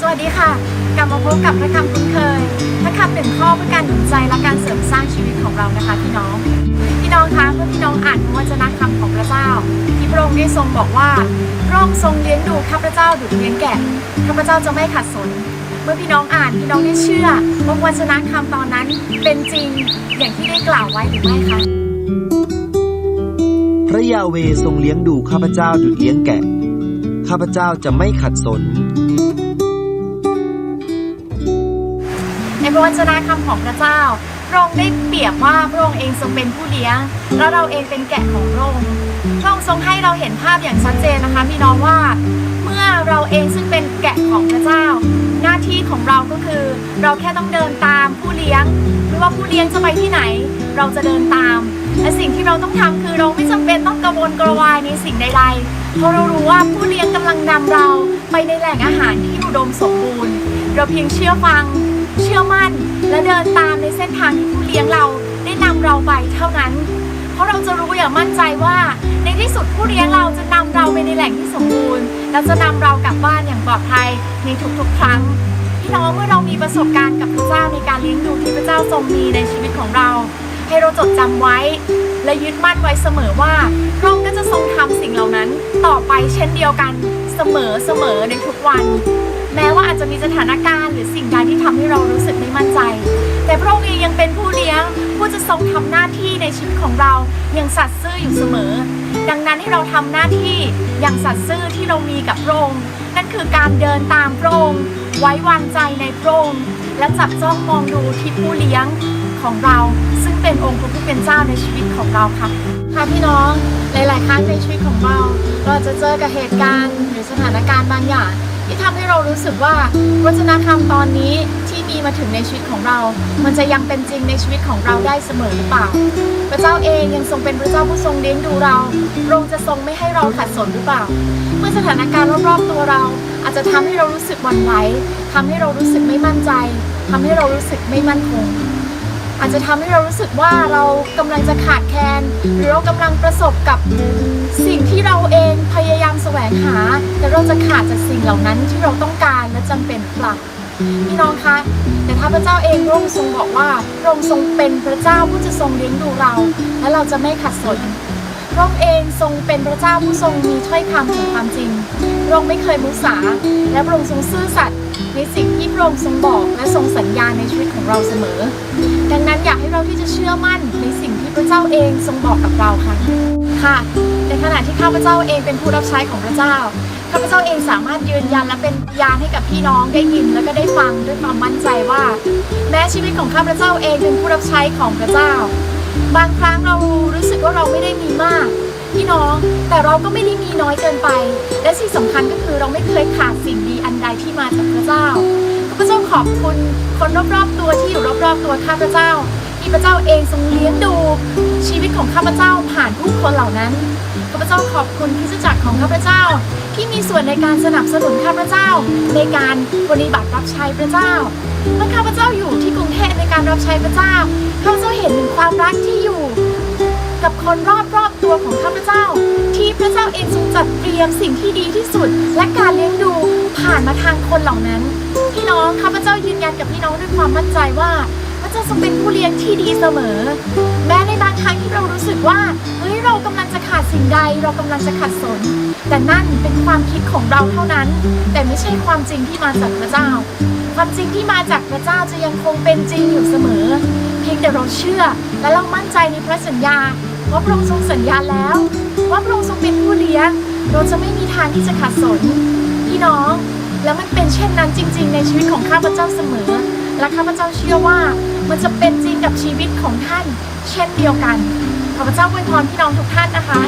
สวัสดีค่ะ กลับมาพบกับพระคำคุ้นเคย พระคำหนึ่งข้อเพื่อการหนุนใจและการเสริมสร้างชีวิตของเรานะคะพี่น้อง พี่น้องคะเมื่อพี่น้องอ่านพระวจนะคำของพระเจ้า ที่พระองค์ได้ทรงบอกว่าพระองค์ทรงเลี้ยงดูข้าพเจ้าดุจเลี้ยงแกะข้าพเจ้าจะไม่ขัดสน เมื่อพี่น้องอ่านพี่น้องได้เชื่อว่าวจนะคำตอนนั้นเป็นจริงอย่างที่ได้กล่าวไว้หรือไม่คะพระยาเวทรงเลี้ยงดูข้าพเจ้าดุจเลี้ยงแกะข้าพเจ้าจะไม่ขัดสน ในพระวจนะคำของพระเจ้า พระองค์ได้เปรียบว่าพระองค์เองทรงเป็นผู้เลี้ยง แล้วเราเองเป็นแกะของพระองค์พระองค์ทรงให้เราเห็นภาพอย่างชัดเจนนะคะพี่น้องว่า เมื่อเราเองซึ่งเป็นแกะของพระเจ้า หน้าที่ของเราก็คือ เราแค่ต้องเดินตามผู้เลี้ยงไม่ว่าผู้เลี้ยงจะไปที่ไหน เราจะเดินตาม และสิ่งที่เราต้องทำคือเราไม่จำเป็นต้องกระวนกระวายในสิ่งใดๆเพราะเรารู้ว่าผู้เลี้ยงกำลังนำเราไปในแหล่งอาหารที่อุดมสมบูรณ์ เราเพียงเชื่อฟัง เชื่อมั่น และเดินตามในเส้นทางที่ผู้เลี้ยงเราได้นำเราไปเท่านั้น เพราะเราจะรู้อย่างมั่นใจว่า ในที่สุดผู้เลี้ยงเราจะนำเราไปในแหล่งที่สมบูรณ์ และจะนำเรากลับบ้านอย่างปลอดภัยในทุกๆ ครั้งพี่น้องเมื่อเรามีประสบการณ์กับพระเจ้าในการเลี้ยงดูที่พระเจ้าทรงมีในชีวิตของเรา ให้เราจดจำไว้ และยึดมั่นไว้เสมอว่าพระองค์ก็จะทรงทำสิ่งเหล่านั้นต่อไปเช่นเดียวกันเสมอเสมอในทุกวัน แม้ว่าอาจจะมีสถานการณ์หรือสิ่งใดที่ทำให้เรารู้สึกไม่มั่นใจ แต่พระองค์เองยังเป็นผู้เลี้ยง ผู้จะทรงทำหน้าที่ในชีวิตของเราอย่างสัตย์ซื่ออยู่เสมอ ดังนั้นให้เราทำหน้าที่อย่างสัตย์ซื่อที่เรามีกับพระองค์นั่นคือการเดินตามพระองค์ไว้วางใจในพระองค์และจับจ้องมองดูที่ผู้เลี้ยงของเรา ซึ่งเป็นองค์พระผู้เป็นเจ้าในชีวิตของเราค่ะค่ะพี่น้องหลาย ๆ ครั้งในชีวิตของเรา เราจะเจอกับเหตุการณ์หรือสถานการณ์บางอย่าง ที่ทำให้เรารู้สึกว่าวัฒนธรรมตอนนี้ที่มีมาถึงในชีวิตของเรา มันจะยังเป็นจริงในชีวิตของเราได้เสมอหรือเปล่า พระเจ้าเองยังทรงเป็นพระเจ้าผู้ทรงเลี้ยงดูเราพระองค์จะทรงไม่ให้เราขัดสนหรือเปล่า เมื่อสถานการณ์รอบๆตัวเรา อาจจะทำให้เรารู้สึกหวั่นไหวทำให้เรารู้สึกไม่มั่นใจทำให้เรารู้สึกไม่มั่นคง อาจจะทำให้เรารู้สึกว่าเรากำลังจะขาดแคลนหรือเรากำลังประสบกับสิ่งที่เราเองพยายามแสวงหา แต่เราจะขาดจากสิ่งเหล่านั้นที่เราต้องการและจำเป็นหรือเปล่าพี่น้องคะ แต่ถ้าพระเจ้าเองพระองค์ทรงบอกว่าพระองค์ทรงเป็นพระเจ้าผู้จะทรงเลี้ยงดูเรา และเราจะไม่ขัดสนพระองค์เองทรงเป็นพระเจ้าผู้ทรงมีถ้อยคำแห่งความจริงพระองค์ไม่เคยมุสา และพระองค์ทรงซื่อสัตย์ ในสิ่งที่พระองค์ทรงบอกและทรงสัญญาในชีวิตของเราเสมอ ดังนั้นอยากให้เราที่จะเชื่อมั่นในสิ่งที่พระเจ้าเองทรงบอกกับเราค่ะค่ะ ในขณะที่ข้าพเจ้าเองเป็นผู้รับใช้ของพระเจ้าข้าพเจ้าเองสามารถยืนยันและเป็นยานให้กับพี่น้องได้ยินและก็ได้ฟังด้วยความมั่นใจว่า แม้ชีวิตของข้าพเจ้าเองเป็นผู้รับใช้ของพระเจ้า บางครั้งเรารู้สึกว่าเราไม่ได้มีมาก พี่น้อง แต่เราก็ไม่ได้มีน้อยเกินไป และสิ่งสำคัญก็คือเราไม่เคยขาดสิ่งดีอันใดที่มาจากพระเจ้าข้าพเจ้าขอบคุณคนรอบๆตัวที่อยู่รอบๆตัวข้าพเจ้าที่พระเจ้าเองทรงเลี้ยงดูชีวิตของข้าพเจ้าผ่านผู้คนเหล่านั้นข้าพเจ้าขอบคุณคริสจักรของข้าพเจ้า ที่มีส่วนในการสนับสนุนข้าพเจ้า ในการปฏิบัติรับใช้พระเจ้าเมื่อข้าพเจ้าอยู่ที่กรุงเทพในการรับใช้พระเจ้าข้าพเจ้าเห็นถึงความรักที่อยู่ กับคนรอบๆตัวของข้าพเจ้า ที่พระเจ้าเองทรงจัดเตรียมสิ่งที่ดีที่สุด และการเลี้ยงดูผ่านมาทางคนเหล่านั้น พี่น้องข้าพเจ้ายืนยันกับพี่น้องด้วยความมั่นใจว่า พระเจ้าทรงเป็นผู้เลี้ยงที่ดีเสมอ แม้ในบางครั้งที่เรารู้สึกว่าเฮ้ยเรากำลังจะขาดสิ่งใด เรากำลังจะขัดสน แต่นั่นเป็นความคิดของเราเท่านั้น แต่ไม่ใช่ความจริงที่มาจากพระเจ้า ความจริงที่มาจากพระเจ้าจะยังคงเป็นจริงอยู่เสมอ เพียงแต่เราเชื่อและเรามั่นใจในพระสัญญา ว่าพระองค์ทรงสัญญาแล้ว ว่าพระองค์ทรงเป็นผู้เลี้ยง เราจะไม่มีทางที่จะขัดสนพี่น้องแล้วมันเป็นเช่นนั้นจริง ๆ ในชีวิตของข้าพเจ้าเสมอ และข้าพเจ้าเชื่อว่ามันจะเป็นจริงกับชีวิตของท่าน เช่นเดียวกัน ข้าพเจ้าอวยพรพี่น้องทุกท่านนะคะ